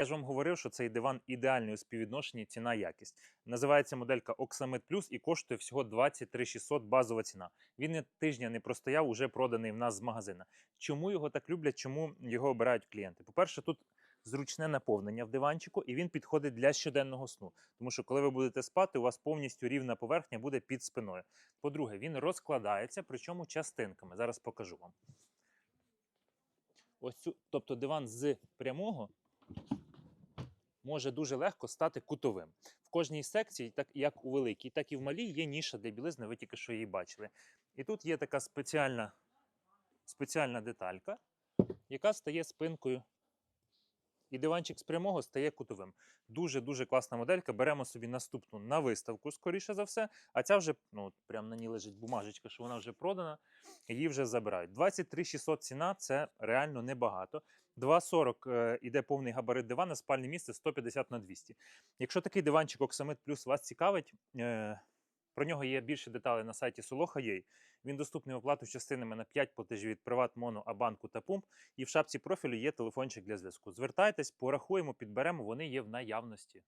Я ж вам говорив, що цей диван ідеальний у співвідношенні ціна-якість. Називається моделька Oxamit Plus і коштує всього 23 600 базова ціна. Він тижня не простояв, уже проданий в нас з магазина. Чому його так люблять? Чому його обирають клієнти? По-перше, тут зручне наповнення в диванчику, і він підходить для щоденного сну. Тому що коли ви будете спати, у вас повністю рівна поверхня буде під спиною. По-друге, він розкладається, причому частинками. Зараз покажу вам. Ось цю, тобто диван з прямого може дуже легко стати кутовим. В кожній секції, так як у великій, так і в малій, є ніша для білизни, ви тільки що її бачили. І тут є така спеціальна, спеціальна деталька, яка стає спинкою. І диванчик з прямого стає кутовим. Дуже-дуже класна моделька. Беремо собі наступну на виставку, скоріше за все. А ця вже, ну, прямо на ній лежить бумажечка, що вона вже продана, її вже забирають. 23 600 ціна це реально небагато. 2,40 е, іде повний габарит дивана, спальне місце 150 на 200. Якщо такий диванчик Оксамит Плюс вас цікавить, е, про нього є більше деталей на сайті Soloha.ua. Він доступний в оплату частинами на 5 платежів від Приват, Моно, Абанку та Пумп. І в шапці профілю є телефончик для зв'язку. Звертайтесь, порахуємо, підберемо, вони є в наявності.